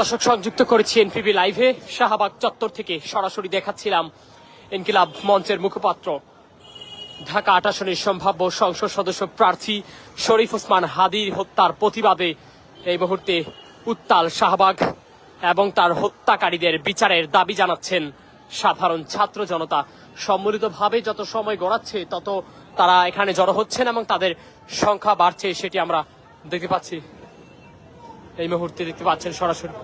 দর্শক সংযুক্ত করেছি এনপিবি লাইভে। শাহবাগ চত্বর থেকে সরাসরি দেখাচ্ছিলাম ইনকিলাব মঞ্চের মুখপাত্র। ঢাকা আট আসনের সম্ভাব্য সংসদ সদস্য প্রার্থী শরীফ ওসমান হাদির হত্যার প্রতিবাদে এই মুহূর্তে উত্তাল শাহবাগ এবং তার হত্যাকারীদের বিচারের দাবি জানাচ্ছেন সাধারণ ছাত্র জনতা। সম্মিলিতভাবে যত সময় গড়াচ্ছে, তত তারা এখানে জড়ো হচ্ছেন এবং তাদের সংখ্যা বাড়ছে, সেটি আমরা দেখতে পাচ্ছি। এই মুহূর্তে দেখতে পাচ্ছেন সরাসরি।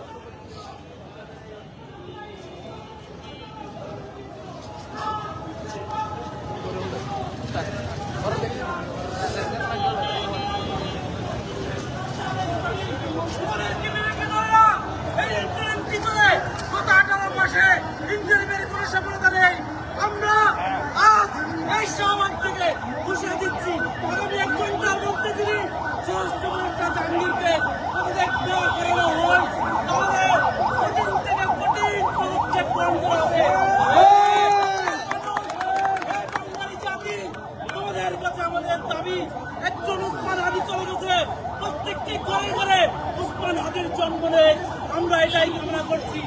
আমরা আজ এই সমাজ থেকে ঘুষে দিচ্ছি আগামী এক ঘণ্টার মধ্যে যদি স্বরাষ্ট্রমন্ত্রী জাহাঙ্গীরকে পদত্যাগ না করানো হয় তাহলে কঠিন থেকে কঠিন পদক্ষেপ গ্রহণ করা হবে এই বাঙালি জাতি, তোমাদের কাছে আমাদের দাবি একজন উসমান হাদি চলে গেছে প্রত্যেকটি ঘরে ঘরে উসমান হাদির জন্ম নেই আমরা এটাই কামনা করছি।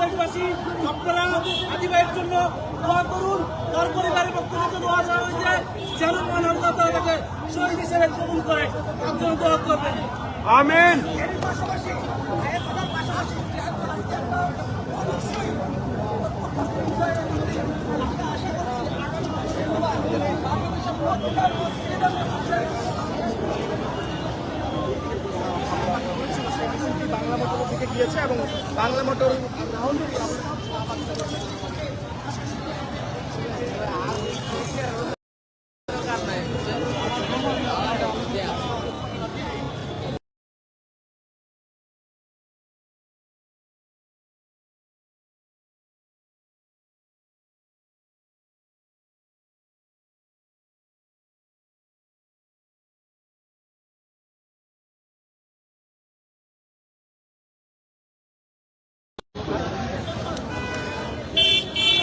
দেশবাসী আপনারা হাদি ভাইয়ের জন্য দোয়া করুন। তার পরিবারের পক্ষ থেকে দোয়া চাওয়া হয়েছে যেন মান আল্লাহ তাআলা তাকে শহীদ হিসেবে কবুল করে। তার জন্য দোয়া করবেন। আমিন। পাশাপাশি এর পাশাপাশি বাংলা গিয়েছে এবং বাংলা মোটর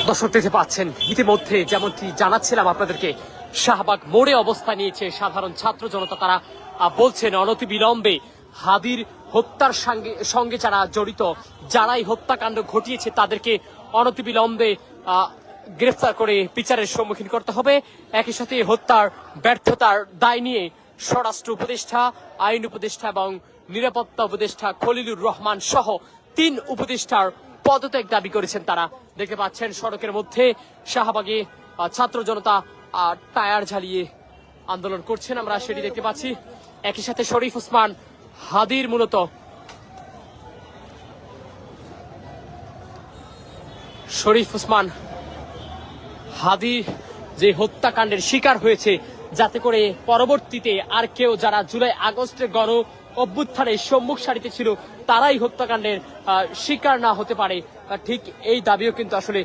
দর্শক দেখতে পাচ্ছেন, ইতিমধ্যে যেমনটি জানাচ্ছিলাম আপনাদেরকে, শাহবাগ মোড়ে অবস্থা নিয়েছে সাধারণ ছাত্র জনতা। তারা বলছেন অনতি বিলম্বে হাদির হত্যার সঙ্গে সঙ্গে যারা জড়িত, যারাই হত্যাকাণ্ড ঘটিয়েছে, তাদেরকে অনতি বিলম্বে গ্রেফতার করে বিচারের সম্মুখীন করতে হবে। একই সাথে হত্যার ব্যর্থতার দায় নিয়ে স্বরাষ্ট্র উপদেষ্টা, আইন উপদেষ্টা এবং নিরাপত্তা উপদেষ্টা খলিলুর রহমান সহ তিন উপদেষ্টার পদত্যাগ দাবি করেছেন তারা। দেখতে পাচ্ছেন সড়কের মধ্যে শাহবাগে ছাত্র জনতা টায়ার ঝালিয়ে আন্দোলন করছেন। আমরা সেটি দেখতে পাচ্ছি। একই সাথে শরীফ ওসমান হাদির মূলত শরীফ ওসমান হাদি যে হত্যাকাণ্ডের শিকার হয়েছে, যাতে করে পরবর্তীতে আর কেউ যারা জুলাই আগস্টে গণ অভ্যুত্থানের সম্মুখ সারিতে ছিল, তারাই হত্যাকাণ্ডের শিকার না হতে পারে। ঠিক এই দাবিও কিন্তু আসলে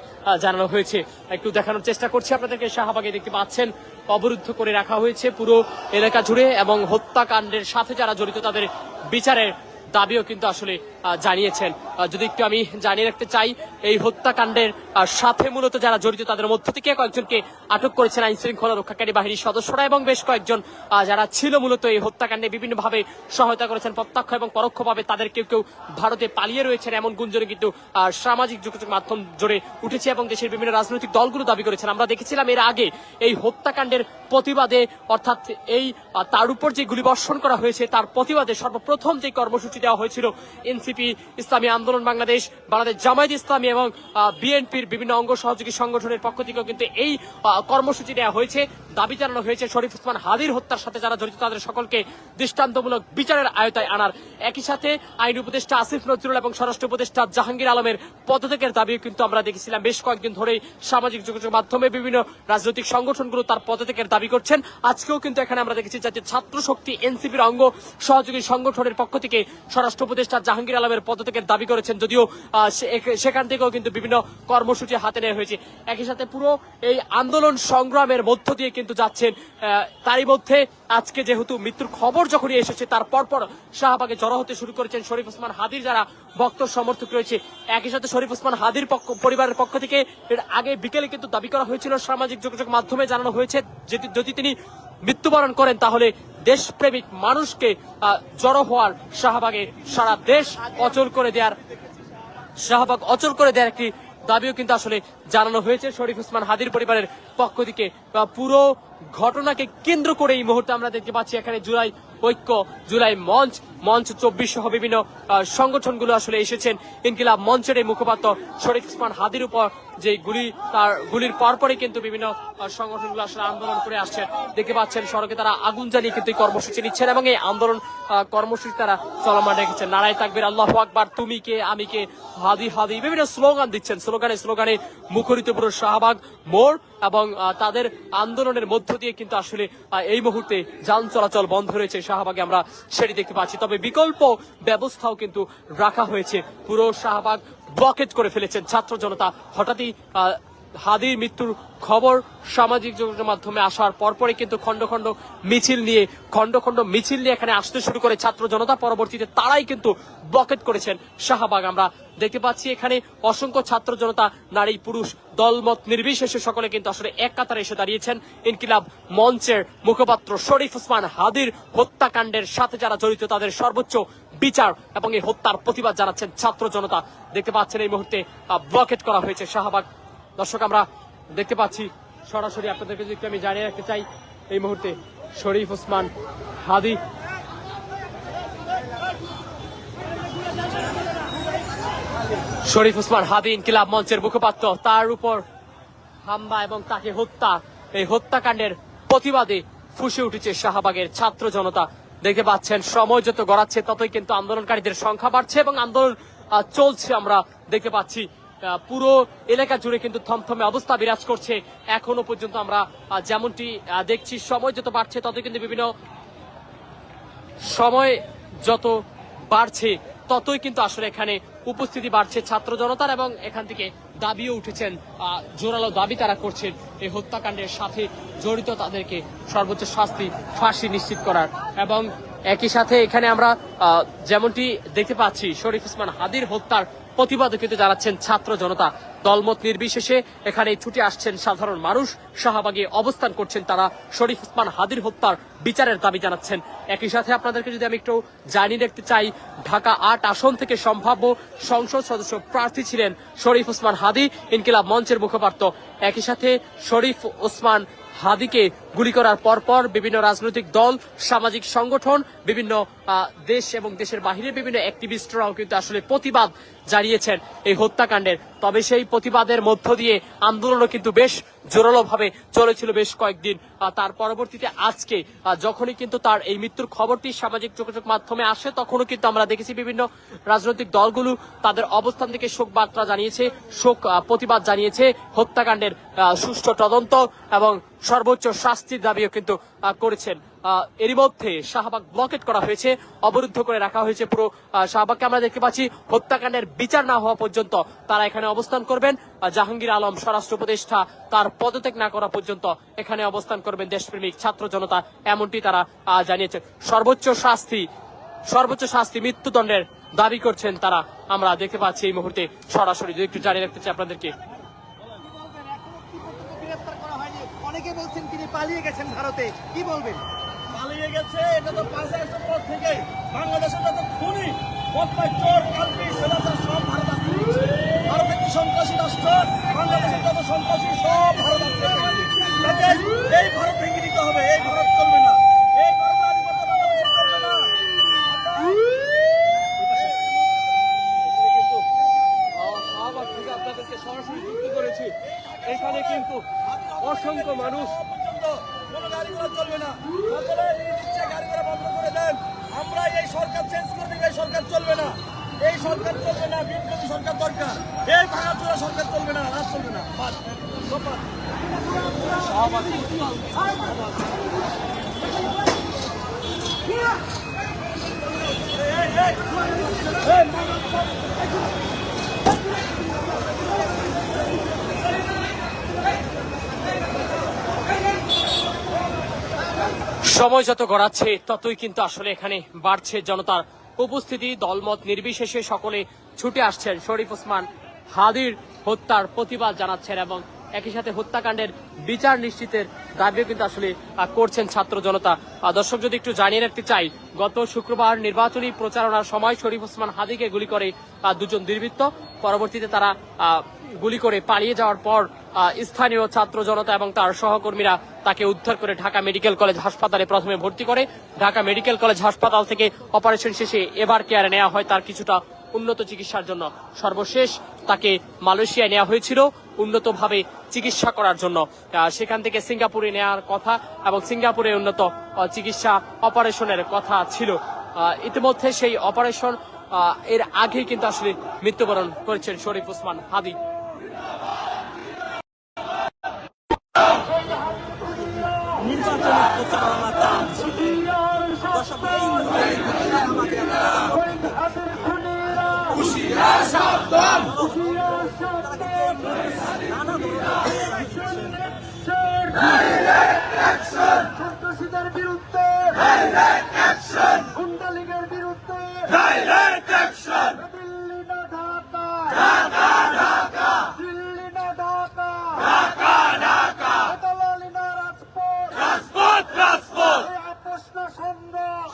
জানানো হয়েছে। একটু দেখানোর চেষ্টা করছি আপনাদেরকে। শাহবাগে দেখতে পাচ্ছেন, অবরুদ্ধ করে রাখা হয়েছে পুরো এলাকা জুড়ে এবং হত্যাকাণ্ডের সাথে যারা জড়িত তাদের বিচারের দাবিও কিন্তু আসলে জানিয়েছেন। যদি একটু আমি জানিয়ে রাখতে চাই, এই হত্যাকাণ্ডের সাথে মূলত যারা জড়িত তাদের মধ্য থেকে কয়েকজনকে আটক করেছেন আইন শৃঙ্খলা রক্ষাকারী বাহিনীর সদস্যরা এবং বেশ কয়েকজন যারা ছিল মূলত এই হত্যাকাণ্ডে বিভিন্নভাবে সহায়তা করেছেন প্রত্যক্ষ এবং পরোক্ষভাবে তাদের কেউ কেউ ভারতে পালিয়ে রয়েছেন এমন গুঞ্জনে কিন্তু সামাজিক যোগাযোগ মাধ্যম জুড়ে উঠেছে এবং দেশের বিভিন্ন রাজনৈতিক দলগুলো দাবি করেছেন। আমরা দেখেছিলাম এর আগে এই হত্যাকাণ্ডের প্রতিবাদে, অর্থাৎ এই তার উপর যে গুলিবর্ষণ করা হয়েছে, তার প্রতিবাদে সর্বপ্রথম যে কর্মসূচি দেওয়া হয়েছিল এনসিপি ইসলামী আন্দোলন, বাংলাদেশ বাংলাদেশ জামায়াত ইসলামী এবং বিএনপির বিভিন্ন অঙ্গ সহযোগী সংগঠনের পক্ষ থেকেও কিন্তু এই কর্মসূচি দেওয়া হয়েছে। দাবি জানানো হয়েছে, শরীফ ওসমান হাদির হত্যার সাথে যারা জড়িত, তাদের সকলকে দৃষ্টান্তমূলক বিচারের আয়তায় আনার একই সাথে আইন উপদেষ্টা আসিফ নজরুল এবং স্বরাষ্ট্র উপদেষ্টা জাহাঙ্গীর আলমের পদত্যাগের দাবিও কিন্তু আমরা দেখেছিলাম। বেশ কয়েকদিন ধরেই সামাজিক যোগাযোগ মাধ্যমে বিভিন্ন রাজনৈতিক সংগঠনগুলো তার পদত্যাগের দাবি করছেন। আজকেও কিন্তু এখানে আমরা দেখেছি জাতীয় ছাত্র শক্তি এনসিপির অঙ্গ সহযোগী সংগঠনের পক্ষ থেকে স্বরাষ্ট্র উপদেষ্টা জাহাঙ্গীর আলমের পদত্যাগের দাবি করেছেন। যদিও সেখান থেকেও কিন্তু বিভিন্ন কর্মসূচি হাতে নেওয়া হয়েছে। একই সাথে পুরো এই আন্দোলন সংগ্রামের মধ্য দিয়ে কিন্তু যাচ্ছেন তারই মধ্যে আজকে যেহেতু মৃত্যুর খবর যখনই এসেছে, তার পরপর শাহবাগে জড়ো হতে শুরু করেছেন শরীফ ওসমান হাদির যারা ভক্ত সমর্থক রয়েছে। একই সাথে শরীফ ওসমান হাদির পরিবারের পক্ষ থেকে এর আগে বিকেলে কিন্তু দাবি করা হয়েছিল, সামাজিক যোগাযোগ মাধ্যমে জানানো হয়েছে যদি তিনি মৃত্যুবরণ করেন, তাহলে দেশপ্রেমিক মানুষকে জড়ো হওয়ার শাহবাগে সারা দেশ অচল করে দেওয়ার শাহবাগ অচল করে দেওয়ার একটি দাবিও কিন্তু আসলে জানানো হয়েছে। শরীফ উসমান হাদির পরিবারের পক্ষ থেকে পুরো ঘটনাকে কেন্দ্র করে এই মুহূর্তে আমরা দেখতে পাচ্ছি এখানে জুলাই ঐক্য, জুলাই মঞ্চ মঞ্চ চব্বিশ সহ বিভিন্ন সংগঠনগুলো আসলে এসেছেন। ইনকিলাব মঞ্চের এই মুখপাত্র শরীফ উসমান হাদির উপর যে গুলি, তার গুলির পরপরই কিন্তু বিভিন্ন সংগঠনগুলো আসলে আন্দোলন করে আসছেন। দেখতে পাচ্ছেন সড়কে তারা আগুন জ্বালিয়ে কিন্তু এই কর্মসূচি নিচ্ছেন এবং এই আন্দোলন কর্মসূচি তারা চলমান রেখেছেন। নারায় তাকবির, আল্লাহ আকবার, তুমি কে, আমি কে, হাদি হাদি, বিভিন্ন স্লোগান দিচ্ছেন। স্লোগানে স্লোগানে মুখরিত পুরো শাহবাগ মোড় এবং তাদের আন্দোলনের মধ্য দিয়ে কিন্তু আসলে এই মুহূর্তে যান চলাচল বন্ধ রয়েছে শাহবাগে। আমরা সেটি দেখতে পাচ্ছি। তবে বিকল্প ব্যবস্থাও কিন্তু রাখা হয়েছে। পুরো শাহবাগ ব্লকেট করে ফেলেছেন ছাত্র জনতা। হঠাৎই হাদির মৃত্যুর খবর সামাজিক যোগাযোগের মাধ্যমে আসার পরপরই কিন্তু খন্ড খন্ড মিছিল নিয়ে খন্ড খন্ড মিছিল নিয়ে এখানে আসতে শুরু করে ছাত্র জনতা। পরবর্তীতে তারাই কিন্তু ব্লকেট করেছেন শাহবাগ। আমরা দেখতে পাচ্ছি এখানে অসংখ্য ছাত্র জনতা, নারী, পুরুষ, দলমত নির্বিশেষে সকলে কিন্তু আসলে এক কাতারে এসে দাঁড়িয়েছেন। ইনকিলাব মঞ্চের মুখপাত্র শরীফ ওসমান হাদির হত্যাকাণ্ডের সাথে যারা জড়িত, তাদের সর্বোচ্চ বিচার এবং এই হত্যার প্রতিবাদ জানাচ্ছেন ছাত্র জনতা। দেখতে পাচ্ছেন এই মুহূর্তে ব্লকেট করা হয়েছে শাহবাগ। দর্শক, আমরা দেখতে পাচ্ছি সরাসরি আপনাদেরকে যদি আমি জানিয়ে রাখতে চাই, এই মুহূর্তে শরীফ ওসমান হাদি। শরীফ ওসমান হাদি ইনকিলাব মঞ্চের মুখপাত্র, তার উপর হামলা এবং তাকে হত্যা, এই হত্যাকাণ্ডের প্রতিবাদে ফুসে উঠেছে শাহবাগের ছাত্র জনতা। দেখতে পাচ্ছেন, সময় যত গড়াচ্ছে, ততই কিন্তু আন্দোলনকারীদের সংখ্যা বাড়ছে এবং আন্দোলন চলছে। আমরা দেখতে পাচ্ছি পুরো এলাকা জুড়ে কিন্তু থমথমে অবস্থা বিরাজ করছে। এখনও পর্যন্ত আমরা যেমনটি দেখছি, সময় যত বাড়ছে, তত কিন্তু বিভিন্ন সময় যত বাড়ছে, ততই কিন্তু আসলে এখানে উপস্থিতি বাড়ছে ছাত্র জনতার এবং এখান থেকে দাবিও উঠেছেন জোরালো দাবি তারা করছেন। এই হত্যাকাণ্ডের সাথে জড়িত তাদেরকে সর্বোচ্চ শাস্তি, ফাঁসি নিশ্চিত করার। এবং একই সাথে এখানে আমরা যেমনটি দেখতে পাচ্ছি, শরীফ উসমান হাদির হত্যার প্রতিবাদও কিন্তু জানাচ্ছেন ছাত্র জনতা। দলমত নির্বিশেষে এখানে ছুটে আসছেন সাধারণ মানুষ। শাহবাগে অবস্থান করছেন তারা। শরীফ উসমান হাদির হত্যার বিচারের দাবি জানাচ্ছেন। একই সাথে আপনাদেরকে যদি আমি একটু জানিয়ে রাখতে চাই, ঢাকা আট আসন থেকে সম্ভাব্য সংসদ সদস্য প্রার্থী ছিলেন শরীফ উসমান হাদি, ইনকিলাব মঞ্চের মুখপাত্র। একই সাথে শরীফ ওসমান হাদিকে গুলি করার পরপর বিভিন্ন রাজনৈতিক দল, সামাজিক সংগঠন, বিভিন্ন দেশ এবং দেশের বাহিরে বিভিন্ন অ্যাক্টিভিস্টরাও কিন্তু আসলে প্রতিবাদ জানিয়েছেন এই হত্যাকাণ্ডের। তবে সেই প্রতিবাদের মধ্য দিয়ে আন্দোলনও কিন্তু বেশ জোরালো ভাবে চলেছিল বেশ কয়েকদিন। তার পরবর্তীতে আজকে যখনই কিন্তু তার এই মৃত্যুর খবরটি সামাজিক যোগাযোগ মাধ্যমে আসে, তখনও কিন্তু আমরা দেখেছি বিভিন্ন রাজনৈতিক দলগুলো তাদের অবস্থান থেকে শোক বার্তা জানিয়েছে, শোক প্রতিবাদ জানিয়েছে। হত্যাকাণ্ডের সুষ্ঠু তদন্ত এবং সর্বোচ্চ শাস্তির দাবিও কিন্তু করেছেন। এরই মধ্যে শাহবাগ ব্লকেট করা হয়েছে, অবরুদ্ধ করে রাখা হয়েছে পুরো শাহবাগকে আমরা দেখতে পাচ্ছি। হত্যাকাণ্ডের বিচার না হওয়া পর্যন্ত তারা এখানে অবস্থান করবেন। জাহাঙ্গীর আলম, স্বরাষ্ট্র উপদেষ্টা, তার পদত্যাগ না করা পর্যন্ত এখানে অবস্থান করবেন দেশপ্রেমিক ছাত্র জনতা, এমনটি তারা জানিয়েছে সর্বোচ্চ শাস্তি সর্বোচ্চ শাস্তি মৃত্যুদণ্ডের দাবি করছেন তারা। আমরা দেখতে পাচ্ছি এই মুহূর্তে সরাসরি একটু জানিয়ে রাখতে চাই আপনাদেরকে। অনেকে বলছেন তিনি পালিয়ে গেছেন ভারতে। কি বলবেন? পালিয়ে গেছে, এটা তো পাঁচ আগস্টের পর থেকে বাংলাদেশের যত খুনি বদমাই চোর, কালপি সেনাদার সব ভারত আসছে ভারত একটি সন্ত্রাসী রাষ্ট্র? বাংলাদেশের যত সন্ত্রাসী, সব ভারত আসছে কাজেই এই ভারত ভেঙে দিতে হবে এই ভারত চলবে না এই ভারত আধিপত্য বাংলাদেশে চলবে না কিন্তু আহ, শাহবাগ থেকে আপনাদেরকে সরাসরি যুক্ত করেছি এখানে কিন্তু অসংখ্য মানুষ পর্যন্ত কোনো গাড়ি ঘোড়া চলবে না সকলে নির্দিষ্ট গাড়ি ঘোড়া বন্ধ করে দেন আমরা এই সরকার চেঞ্জ করে দিব এই সরকার চলবে না এই সরকার চলবে না সরকার দরকার এই সরকার চলবে না চলবে না সময় যত গড়াচ্ছে, ততই কিন্তু আসলে এখানে বাড়ছে জনতার উপস্থিতি দলমত নির্বিশেষে সকলে ছুটে আসছেন। শরীফ ওসমান হাদির হত্যার প্রতিবাদ জানাচ্ছেন এবং একই সাথে হত্যাকাণ্ডের বিচার নিশ্চিতের দাবিও কিন্তু আসলে করছেন ছাত্র জনতা। দর্শক যদি একটু জানিয়ে রাখতে চাই, গত শুক্রবার নির্বাচনী প্রচারণার সময় শরীফ ওসমান হাদিকে গুলি করে দুজন দুর্বৃত্ত। পরবর্তীতে তারা গুলি করে পালিয়ে যাওয়ার পর স্থানীয় ছাত্র জনতা এবং তার সহকর্মীরা তাকে উদ্ধার করে ঢাকা মেডিকেল কলেজ হাসপাতালে প্রথমে ভর্তি করে। ঢাকা মেডিকেল কলেজ হাসপাতাল থেকে অপারেশন শেষে এবার কেয়ারে নেওয়া হয়। তার কিছুটা উন্নত চিকিৎসার জন্য সর্বশেষ তাকে মালয়েশিয়ায় নেওয়া হয়েছিল। উন্নতভাবে চিকিৎসা করার জন্য। সেখান থেকে সিঙ্গাপুরে নেওয়ার কথা এবং সিঙ্গাপুরে উন্নত চিকিৎসা অপারেশনের কথা ছিল। ইতিমধ্যে সেই অপারেশন এর আগে কিন্তু আসলে মৃত্যুবরণ করেছেন শরীফ ওসমান হাদি। সন্ত্রাসীদের বিরুদ্ধে গুন্ডা লীগের বিরুদ্ধে দিল্লি না ঢাকা দিল্লি না ঢাকা দালালি না রাজপথ এই আপোষ না সংগ্রাম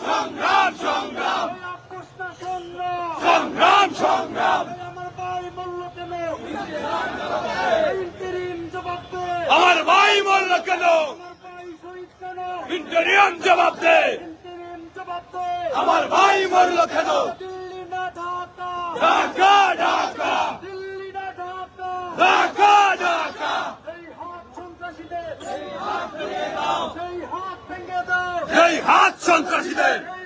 আপোষ না সংগ্রাম এই আমার ভাই বলল কেন ইন্টারিম জবাব দে আমার ভাই মরল কেন? কেন জবাব দে। আমার ভাই মরল কেন? ঢাকা ঢাকা। ঢাকা ঢাকা। সেই হাত সন্ত্রাসীদের।